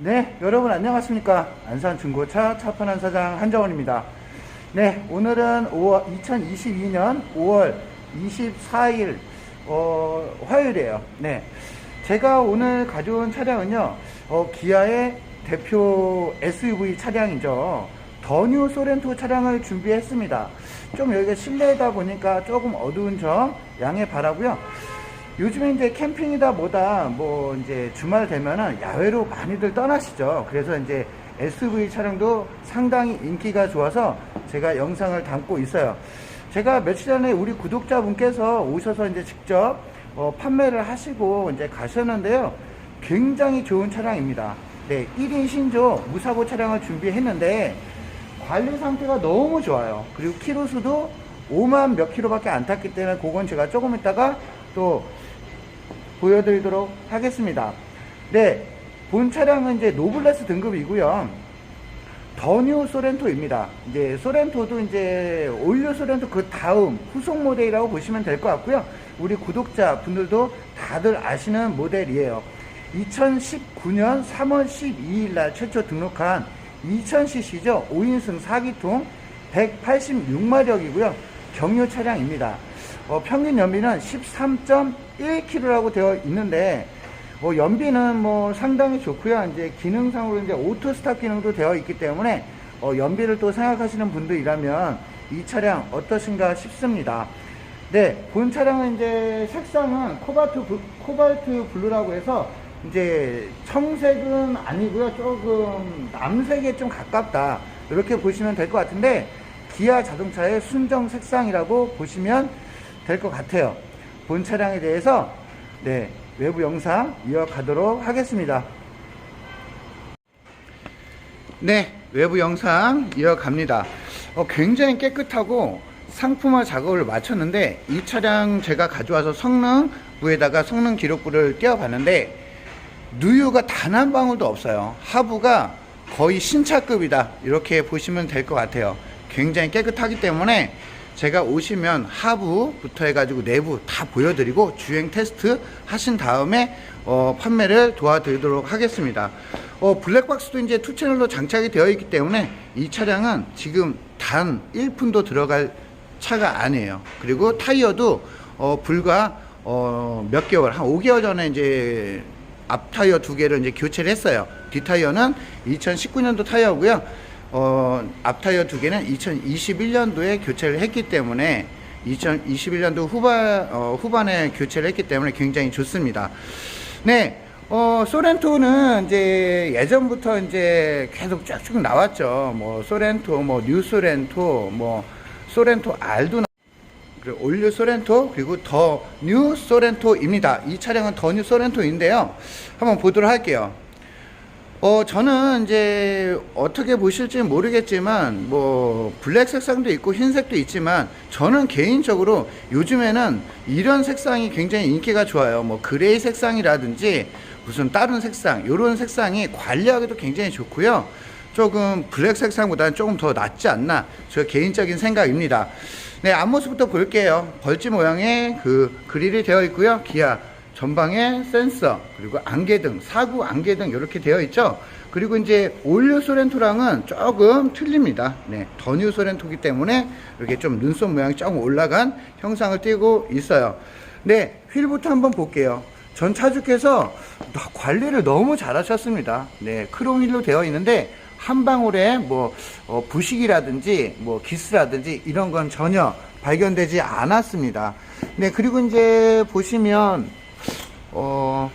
네, 여러분 안녕하십니까. 안산 중고차 차판한 사장 한정원입니다. 네, 오늘은 5월, 2022년 5월 24일, 어, 화요일이에요. 네. 제가 오늘 가져온 차량은요, 어, 기아의 대표 SUV 차량이죠. 더뉴 소렌토 차량을 준비했습니다. 좀 여기가 실내다 보니까 조금 어두운 점 양해 바라고요. 요즘에 이제 캠핑이다 뭐다 뭐 이제 주말 되면은 야외로 많이들 떠나시죠. 그래서 이제 SUV 차량도 상당히 인기가 좋아서 제가 영상을 담고 있어요. 제가 며칠 전에 우리 구독자분께서 오셔서 이제 직접 어, 판매를 하시고 이제 가셨는데요. 굉장히 좋은 차량입니다. 네, 1인 신조 무사고 차량을 준비했는데 관리 상태가 너무 좋아요. 그리고 키로수도 5만 몇 킬로밖에 안 탔기 때문에 그건 제가 조금 있다가 또 보여드리도록 하겠습니다. 네, 본 차량은 이제 노블레스 등급이고요. 더뉴 소렌토입니다. 이제 소렌토도 이제 올류 소렌토 그 다음 후속 모델이라고 보시면 될 것 같고요. 우리 구독자 분들도 다들 아시는 모델이에요. 2019년 3월 12일 날 최초 등록한 2000cc죠. 5인승 4기통 186마력이고요. 경유 차량입니다. 어, 평균 연비는 13.1km라고 되어 있는데 뭐 연비는 뭐 상당히 좋고요. 이제 기능상으로 이제 오토 스탑 기능도 되어 있기 때문에 어, 연비를 또 생각하시는 분들이라면 이 차량 어떠신가 싶습니다. 네, 본 차량은 이제 색상은 코발트 블- 코발트 블루라고 해서 이제 청색은 아니고요. 조금 남색에 좀 가깝다. 이렇게 보시면 될 것 같은데 기아 자동차의 순정 색상이라고 보시면 될 것 같아요. 본 차량에 대해서 네, 외부 영상 이어가도록 하겠습니다. 네, 외부 영상 이어갑니다. 어, 굉장히 깨끗하고 상품화 작업을 마쳤는데 이 차량 제가 가져와서 성능부에다가 성능 기록부를 띄워봤는데 누유가 단 한 방울도 없어요. 하부가 거의 신차급이다. 이렇게 보시면 될 것 같아요. 굉장히 깨끗하기 때문에 제가 오시면 하부부터 해가지고 내부 다 보여드리고 주행 테스트 하신 다음에 어, 판매를 도와드리도록 하겠습니다. 어, 블랙박스도 이제 투 채널로 장착이 되어 있기 때문에 이 차량은 지금 단 1푼도 들어갈 차가 아니에요. 그리고 타이어도 어, 불과 어, 몇 개월, 한 5개월 전에 이제 앞 타이어 두 개를 이제 교체를 했어요. 뒷 타이어는 2019년도 타이어고요. 어, 앞 타이어 두 개는 2021년도에 교체를 했기 때문에 2021년도 후반 어, 후반에 교체를 했기 때문에 굉장히 좋습니다. 네. 어, 소렌토는 이제 예전부터 이제 계속 쭉쭉 나왔죠. 뭐 소렌토, 뭐 뉴 소렌토, 뭐 소렌토 R도 그리고 올류 소렌토 그리고 더 뉴 소렌토입니다. 이 차량은 더 뉴 소렌토인데요. 한번 보도록 할게요. 어 저는 이제 어떻게 보실지 모르겠지만 뭐 블랙 색상도 있고 흰색도 있지만 저는 개인적으로 요즘에는 이런 색상이 굉장히 인기가 좋아요. 뭐 그레이 색상이라든지 무슨 다른 색상 이런 색상이 관리하기도 굉장히 좋고요. 조금 블랙 색상보다는 조금 더 낫지 않나 저 개인적인 생각입니다. 네 앞모습부터 볼게요. 벌집 모양의 그 그릴이 되어 있고요. 기아 전방에 센서 그리고 안개등 사구 안개등 이렇게 되어 있죠. 그리고 이제 올류 소렌토랑은 조금 틀립니다. 네 더뉴 소렌토기 때문에 이렇게 좀 눈썹 모양이 조금 올라간 형상을 띠고 있어요. 네 휠부터 한번 볼게요. 전 차주께서 관리를 너무 잘 하셨습니다. 네 크롬 휠로 되어 있는데 한 방울에 뭐 어, 부식이라든지 뭐 기스라든지 이런 건 전혀 발견되지 않았습니다. 네 그리고 이제 보시면 어,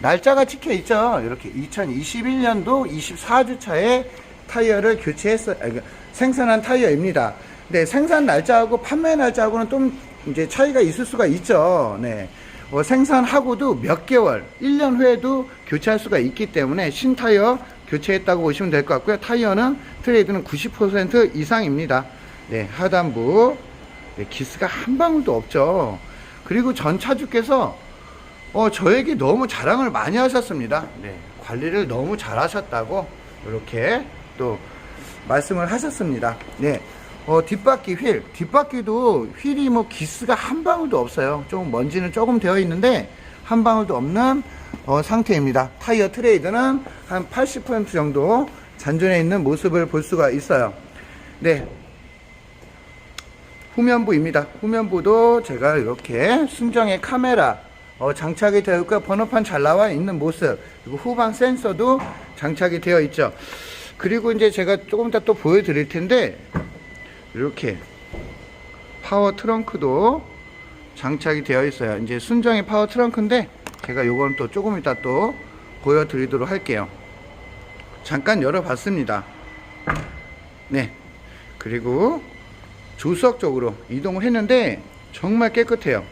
날짜가 찍혀 있죠. 이렇게 2021년도 24주차에 타이어를 교체했어, 아, 이거 생산한 타이어입니다. 네, 생산 날짜하고 판매 날짜하고는 좀 이제 차이가 있을 수가 있죠. 네. 어, 생산하고도 몇 개월, 1년 후에도 교체할 수가 있기 때문에 신타이어 교체했다고 보시면 될 것 같고요. 타이어는 트레이드는 90% 이상입니다. 네, 하단부. 네, 기스가 한 방울도 없죠. 그리고 전 차주께서 어, 저에게 너무 자랑을 많이 하셨습니다. 네, 관리를 너무 잘 하셨다고 이렇게 또 말씀을 하셨습니다. 네, 어, 뒷바퀴 휠, 뒷바퀴도 휠이 뭐 기스가 한 방울도 없어요. 좀 먼지는 조금 되어 있는데 한 방울도 없는 어, 상태입니다. 타이어 트레이드는 한 80% 정도 잔존해 있는 모습을 볼 수가 있어요. 네. 후면부입니다. 후면부도 제가 이렇게 순정의 카메라 어, 장착이 되어 있고 번호판 잘 나와 있는 모습 그리고 후방 센서도 장착이 되어 있죠. 그리고 이제 제가 조금 이따 또 보여드릴 텐데 이렇게 파워 트렁크도 장착이 되어 있어요. 이제 순정의 파워 트렁크인데 제가 요건 또 조금 이따 또 보여드리도록 할게요. 잠깐 열어봤습니다. 네. 그리고 조수석 쪽으로 이동을 했는데 정말 깨끗해요.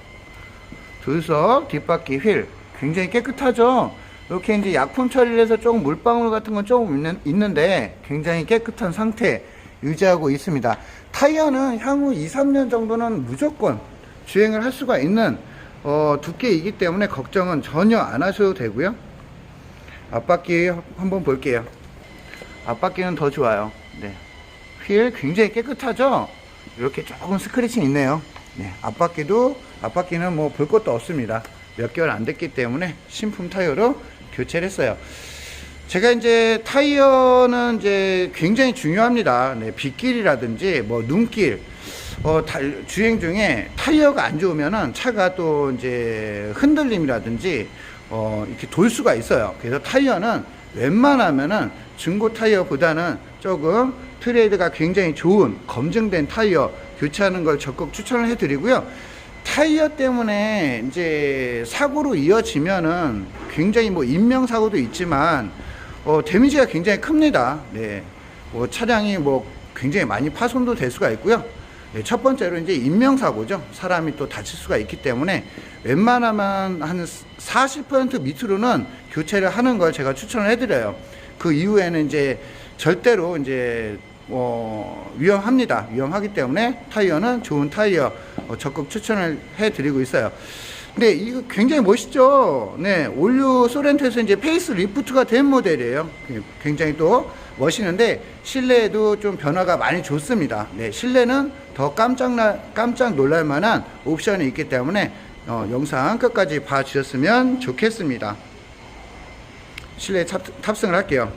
조수석 뒷바퀴 휠 굉장히 깨끗하죠. 이렇게 이제 약품 처리를 해서 조금 물방울 같은 건 조금 있는, 있는데 굉장히 깨끗한 상태 유지하고 있습니다. 타이어는 향후 2, 3년 정도는 무조건 주행을 할 수가 있는 어, 두께이기 때문에 걱정은 전혀 안 하셔도 되고요. 앞바퀴 한번 볼게요. 앞바퀴는 더 좋아요. 네. 휠 굉장히 깨끗하죠? 이렇게 조금 스크래칭 있네요. 네. 앞바퀴도, 앞바퀴는 뭐 볼 것도 없습니다. 몇 개월 안 됐기 때문에 신품 타이어로 교체를 했어요. 제가 이제 타이어는 이제 굉장히 중요합니다. 네, 빗길이라든지 뭐 눈길, 어, 달- 주행 중에 타이어가 안 좋으면은 차가 또 이제 흔들림이라든지 어, 이렇게 돌 수가 있어요. 그래서 타이어는 웬만하면은 중고 타이어보다는 조금 트레이드가 굉장히 좋은 검증된 타이어 교체하는 걸 적극 추천을 해드리고요. 타이어 때문에 이제 사고로 이어지면은 굉장히 뭐 인명 사고도 있지만 어, 데미지가 굉장히 큽니다. 네. 뭐 차량이 뭐 굉장히 많이 파손도 될 수가 있고요. 네, 첫 번째로 이제 인명사고죠. 사람이 또 다칠 수가 있기 때문에 웬만하면 한 40% 밑으로는 교체를 하는 걸 제가 추천을 해드려요. 그 이후에는 이제 절대로 이제 어, 위험합니다. 위험하기 때문에 타이어는 좋은 타이어 어, 적극 추천을 해드리고 있어요. 근데 이거 굉장히 멋있죠. 네, 올류 소렌토에서 이제 페이스 리프트가 된 모델이에요. 굉장히 또 멋있는데 실내에도 좀 변화가 많이 좋습니다. 네, 실내는 더 깜짝 나, 깜짝 놀랄 만한 옵션이 있기 때문에 어, 영상 끝까지 봐주셨으면 좋겠습니다. 실내 탑, 탑승을 할게요.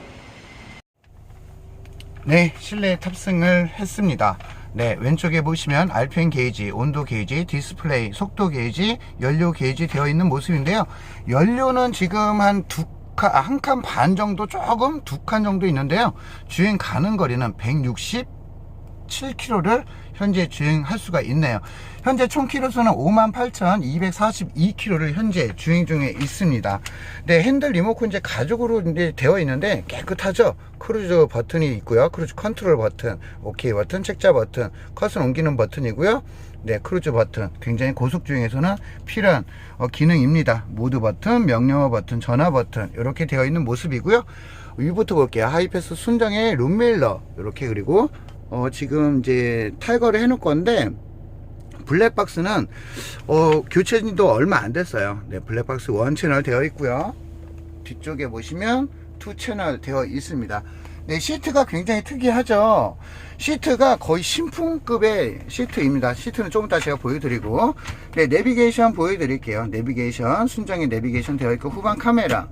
네, 실내 탑승을 했습니다. 네, 왼쪽에 보시면 RPM 게이지, 온도 게이지, 디스플레이, 속도 게이지, 연료 게이지 되어 있는 모습인데요. 연료는 지금 한 두 칸, 아, 한칸 반 정도 조금 두 칸 정도 있는데요. 주행 가는 거리는 167km를 현재 주행할 수가 있네요. 현재 총 키로수는 58,242km를 현재 주행 중에 있습니다. 네, 핸들 리모컨 이제 가죽으로 이제 되어 있는데 깨끗하죠? 크루즈 버튼이 있고요. 크루즈 컨트롤 버튼, 오케이 버튼, 책자 버튼, 컷을 옮기는 버튼이고요. 네, 크루즈 버튼. 굉장히 고속 주행에서는 필요한 어, 기능입니다. 모드 버튼, 명령어 버튼, 전화 버튼 이렇게 되어 있는 모습이고요. 위부터 볼게요. 하이패스 순정의 룸밀러 이렇게 그리고 어, 지금 이제 탈거를 해놓을 건데 블랙박스는 어, 교체진도 얼마 안 됐어요. 네, 블랙박스 원 채널 되어 있고요. 뒤쪽에 보시면 투 채널 되어 있습니다. 네, 시트가 굉장히 특이하죠. 시트가 거의 신품급의 시트입니다. 시트는 조금 이따 제가 보여드리고, 네, 내비게이션 보여드릴게요. 내비게이션, 순정의 내비게이션 되어 있고, 후방 카메라.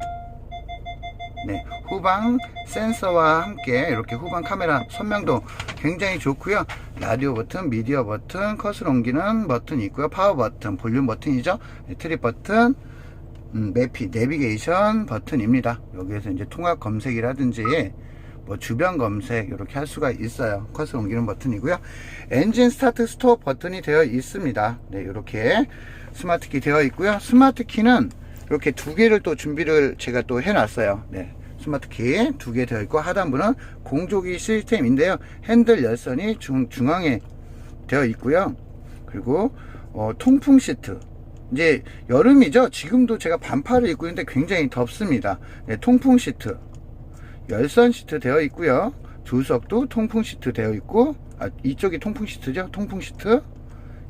네, 후방 센서와 함께 이렇게 후방 카메라 선명도 굉장히 좋고요. 라디오 버튼, 미디어 버튼, 컷을 옮기는 버튼이 있고요. 파워 버튼, 볼륨 버튼이죠. 네, 트립 버튼, 음, 매피, 내비게이션 버튼입니다. 여기에서 이제 통합 검색이라든지 뭐 주변 검색 이렇게 할 수가 있어요. 컷을 옮기는 버튼이고요. 엔진 스타트 스톱 버튼이 되어 있습니다. 네, 이렇게 스마트 키 되어 있고요. 스마트 키는 이렇게 두 개를 또 준비를 제가 또 해놨어요. 네. 스마트 키 두 개 되어 있고 하단부는 공조기 시스템인데요. 핸들 열선이 중, 중앙에 되어 있고요. 그리고 어, 통풍 시트 이제 여름이죠. 지금도 제가 반팔을 입고 있는데 굉장히 덥습니다. 네, 통풍 시트 열선 시트 되어 있고요. 조석도 통풍 시트 되어 있고 아, 이쪽이 통풍 시트죠. 통풍 시트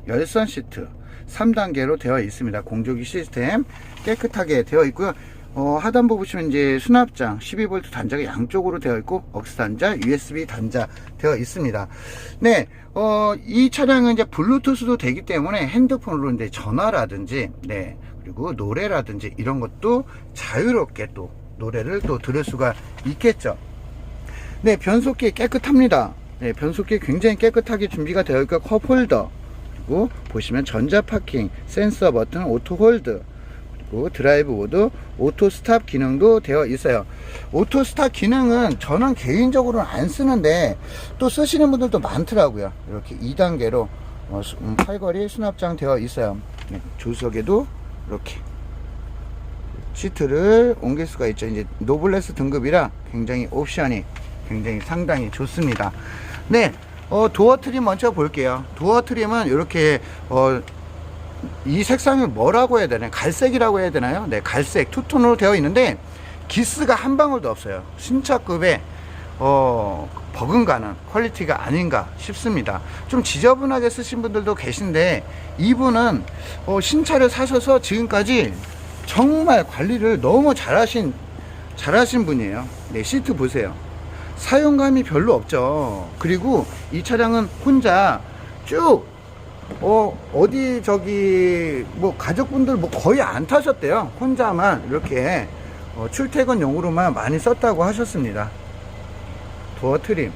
열선 시트 3단계로 되어 있습니다. 공조기 시스템 깨끗하게 되어 있고요. 어, 하단부 보시면 이제 수납장 12V 단자가 양쪽으로 되어 있고 억스 단자, USB 단자 되어 있습니다. 네, 어, 이 차량은 이제 블루투스도 되기 때문에 핸드폰으로 이제 전화라든지 네, 그리고 노래라든지 이런 것도 자유롭게 또 노래를 또 들을 수가 있겠죠. 네, 변속기 깨끗합니다. 네, 변속기 굉장히 깨끗하게 준비가 되어 있고 컵홀더 그리고 보시면 전자 파킹, 센서 버튼, 오토 홀드 그리고 드라이브 모드, 오토 스탑 기능도 되어 있어요. 오토 스탑 기능은 저는 개인적으로는 안 쓰는데 또 쓰시는 분들도 많더라고요. 이렇게 2단계로 어, 수- 음, 팔걸이 수납장 되어 있어요. 네, 조석에도 이렇게 시트를 옮길 수가 있죠. 이제 노블레스 등급이라 굉장히 옵션이 굉장히 상당히 좋습니다. 네, 어, 도어 트림 먼저 볼게요. 도어 트림은 이렇게 어, 이 색상을 뭐라고 해야 되나요? 갈색이라고 해야 되나요? 네, 갈색 투톤으로 되어 있는데 기스가 한 방울도 없어요. 신차급의 어, 버금가는 퀄리티가 아닌가 싶습니다. 좀 지저분하게 쓰신 분들도 계신데 이분은 어, 신차를 사셔서 지금까지 정말 관리를 너무 잘하신 잘하신 분이에요. 네, 시트 보세요. 사용감이 별로 없죠. 그리고 이 차량은 혼자 쭉 어, 어디 저기 뭐 가족분들 뭐 거의 안 타셨대요. 혼자만 이렇게 어, 출퇴근용으로만 많이 썼다고 하셨습니다. 도어 트림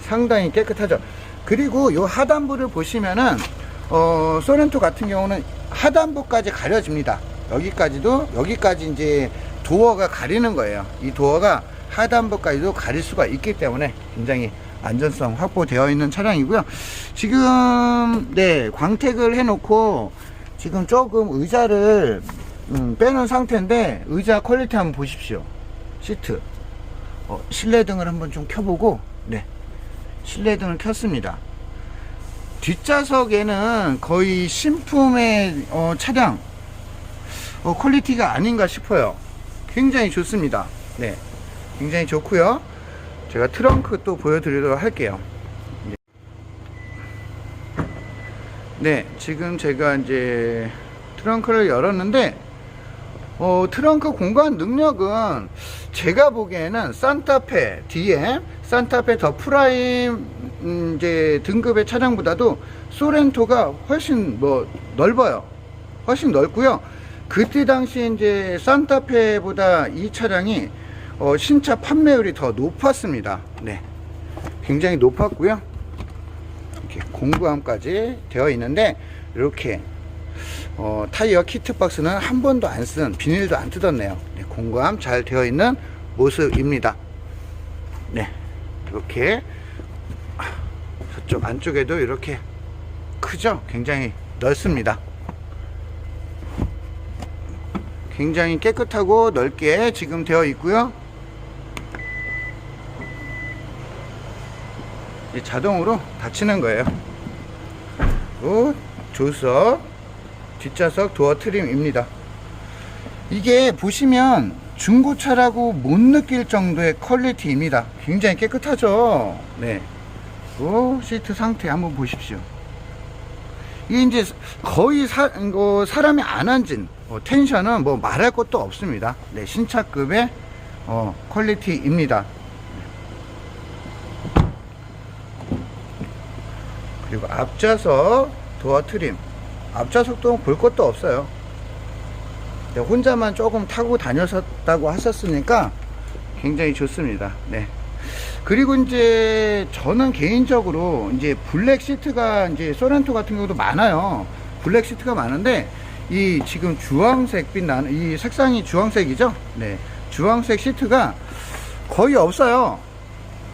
상당히 깨끗하죠. 그리고 요 하단부를 보시면은 어, 소렌토 같은 경우는 하단부까지 가려집니다. 여기까지도 여기까지 이제 도어가 가리는 거예요. 이 도어가 하단부까지도 가릴 수가 있기 때문에 굉장히 안전성 확보되어 있는 차량이고요. 지금 네 광택을 해놓고 지금 조금 의자를 음, 빼놓은 상태인데 의자 퀄리티 한번 보십시오. 시트 어, 실내등을 한번 좀 켜보고 네 실내등을 켰습니다. 뒷좌석에는 거의 신품의 어, 차량 어, 퀄리티가 아닌가 싶어요. 굉장히 좋습니다. 네, 굉장히 좋고요. 제가 트렁크 또 보여드리도록 할게요. 네, 지금 제가 이제 트렁크를 열었는데 어, 트렁크 공간 능력은 제가 보기에는 산타페 DM, 산타페 더 프라임 음, 이제 등급의 차량보다도 소렌토가 훨씬 뭐 넓어요. 훨씬 넓고요. 그때 당시 이제 산타페보다 이 차량이 어, 신차 판매율이 더 높았습니다. 네, 굉장히 높았고요. 이렇게 공구함까지 되어 있는데 이렇게 어, 타이어 키트 박스는 한 번도 안 쓴 비닐도 안 뜯었네요. 네, 공구함 잘 되어 있는 모습입니다. 네, 이렇게 저쪽 안쪽에도 이렇게 크죠? 굉장히 넓습니다. 굉장히 깨끗하고 넓게 지금 되어 있고요. 이제 자동으로 닫히는 거예요. 그리고 조석, 뒷좌석 도어 트림입니다. 이게 보시면 중고차라고 못 느낄 정도의 퀄리티입니다. 굉장히 깨끗하죠. 네. 그 시트 상태 한번 보십시오. 이게 이제 거의 사, 어, 사람이 안 앉은 어, 텐션은 뭐 말할 것도 없습니다. 네, 신차급의 어, 퀄리티입니다. 그리고 앞좌석 도어 트림. 앞좌석도 볼 것도 없어요. 네, 혼자만 조금 타고 다녔었다고 하셨으니까 굉장히 좋습니다. 네. 그리고 이제 저는 개인적으로 이제 블랙 시트가 이제 소렌토 같은 경우도 많아요. 블랙 시트가 많은데 이 지금 주황색 빛 나는 이 색상이 주황색이죠. 네. 주황색 시트가 거의 없어요.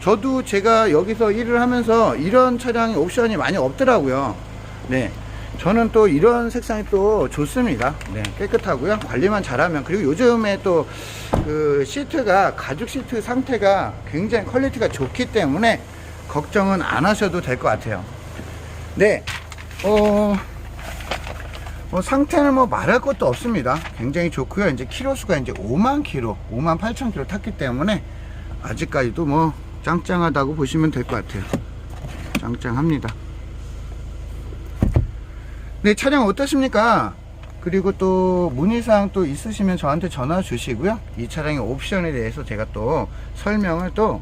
저도 제가 여기서 일을 하면서 이런 차량이 옵션이 많이 없더라고요. 네. 저는 또 이런 색상이 또 좋습니다. 네. 깨끗하고요. 관리만 잘하면. 그리고 요즘에 또 그 시트가 가죽 시트 상태가 굉장히 퀄리티가 좋기 때문에 걱정은 안 하셔도 될 것 같아요. 네. 어, 뭐 상태는 뭐 말할 것도 없습니다. 굉장히 좋고요. 이제 키로수가 이제 5만 킬로, 5만 8천 킬로 탔기 때문에 아직까지도 뭐 짱짱하다고 보시면 될 것 같아요. 짱짱합니다. 네, 차량 어떠십니까? 그리고 또 문의사항 또 있으시면 저한테 전화 주시고요. 이 차량의 옵션에 대해서 제가 또 설명을 또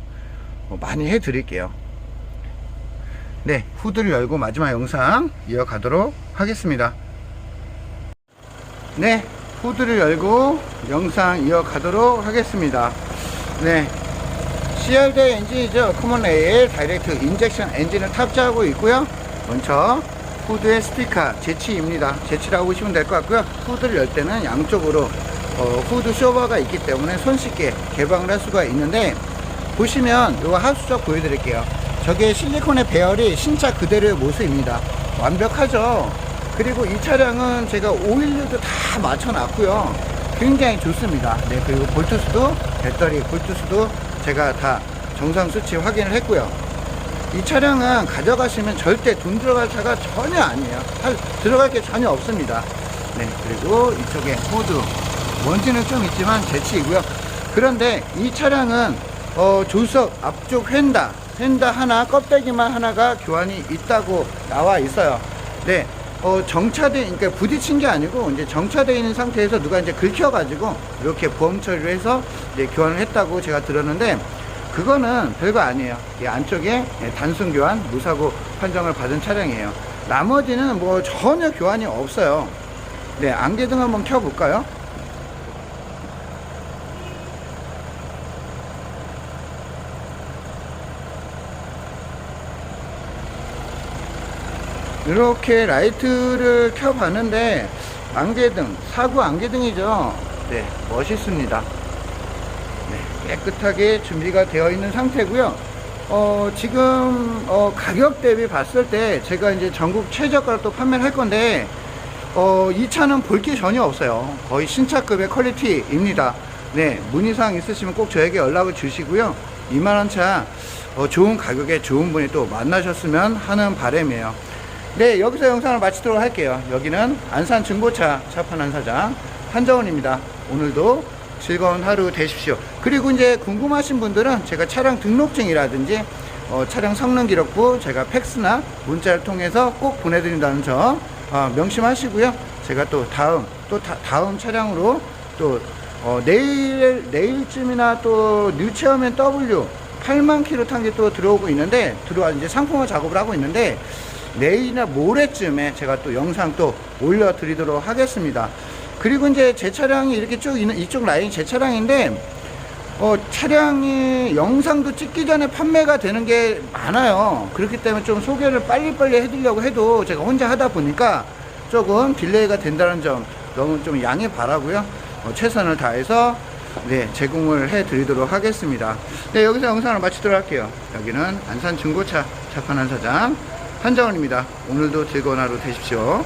많이 해 드릴게요. 네, 후드를 열고 마지막 영상 이어가도록 하겠습니다. 네, 후드를 열고 영상 이어가도록 하겠습니다. 네. CRD 엔진이죠. 커먼 레일 다이렉트 인젝션 엔진을 탑재하고 있고요. 먼저 후드의 스티커 제치입니다. 제치라고 보시면 될 것 같고요. 후드를 열 때는 양쪽으로 어, 후드 쇼버가 있기 때문에 손쉽게 개방을 할 수가 있는데 보시면 이거 하수적 보여드릴게요. 저게 실리콘의 배열이 신차 그대로의 모습입니다. 완벽하죠. 그리고 이 차량은 제가 오일류도 다 맞춰놨고요. 굉장히 좋습니다. 네, 그리고 볼트수도 배터리 볼트수도 제가 다 정상 수치 확인을 했고요. 이 차량은 가져가시면 절대 돈 들어갈 차가 전혀 아니에요. 할- 들어갈 게 전혀 없습니다. 네, 그리고 이쪽에 후드 먼지는 좀 있지만 재치이고요. 그런데 이 차량은 어, 조석 앞쪽 휀다, 휀다 하나, 껍데기만 하나가 교환이 있다고 나와 있어요. 네, 어, 정차돼, 그러니까 부딪힌 게 아니고 이제 정차되어 있는 상태에서 누가 이제 긁혀가지고 이렇게 보험 처리를 해서 이제 교환을 했다고 제가 들었는데 그거는 별거 아니에요. 이 안쪽에 예, 단순 교환, 무사고 판정을 받은 차량이에요. 나머지는 뭐 전혀 교환이 없어요. 네, 안개등 한번 켜볼까요? 이렇게 라이트를 켜봤는데 안개등, 사구 안개등이죠. 네, 멋있습니다. 네, 깨끗하게 준비가 되어 있는 상태고요. 어, 지금 어, 가격 대비 봤을 때 제가 이제 전국 최저가로 또 판매를 할 건데 어, 이 차는 볼 게 전혀 없어요. 거의 신차급의 퀄리티입니다. 네, 문의사항 있으시면 꼭 저에게 연락을 주시고요. 이만한 차 어, 좋은 가격에 좋은 분이 또 만나셨으면 하는 바람이에요. 네, 여기서 영상을 마치도록 할게요. 여기는 안산 중고차 차판한 사장 한정원입니다. 오늘도 즐거운 하루 되십시오. 그리고 이제 궁금하신 분들은 제가 차량 등록증이라든지 어, 차량 성능 기록부 제가 팩스나 문자를 통해서 꼭 보내드린다는 점 어, 명심하시고요. 제가 또 다음 또 다, 음 차량으로 또 어, 내일 내일쯤이나 또 뉴체어맨 W 8만 킬로 탄 게 또 들어오고 있는데 들어와 이제 상품화 작업을 하고 있는데 내일이나 모레쯤에 제가 또 영상 또 올려드리도록 하겠습니다. 그리고 이제 제 차량이 이렇게 쭉 있는 이쪽 라인이 제 차량인데 어, 차량이 영상도 찍기 전에 판매가 되는 게 많아요. 그렇기 때문에 좀 소개를 빨리빨리 해드리려고 해도 제가 혼자 하다 보니까 조금 딜레이가 된다는 점 너무 좀 양해 바라고요. 어, 최선을 다해서 네, 제공을 해드리도록 하겠습니다. 네, 여기서 영상을 마치도록 할게요. 여기는 안산 중고차 차판한 사장 한정원입니다. 오늘도 즐거운 하루 되십시오.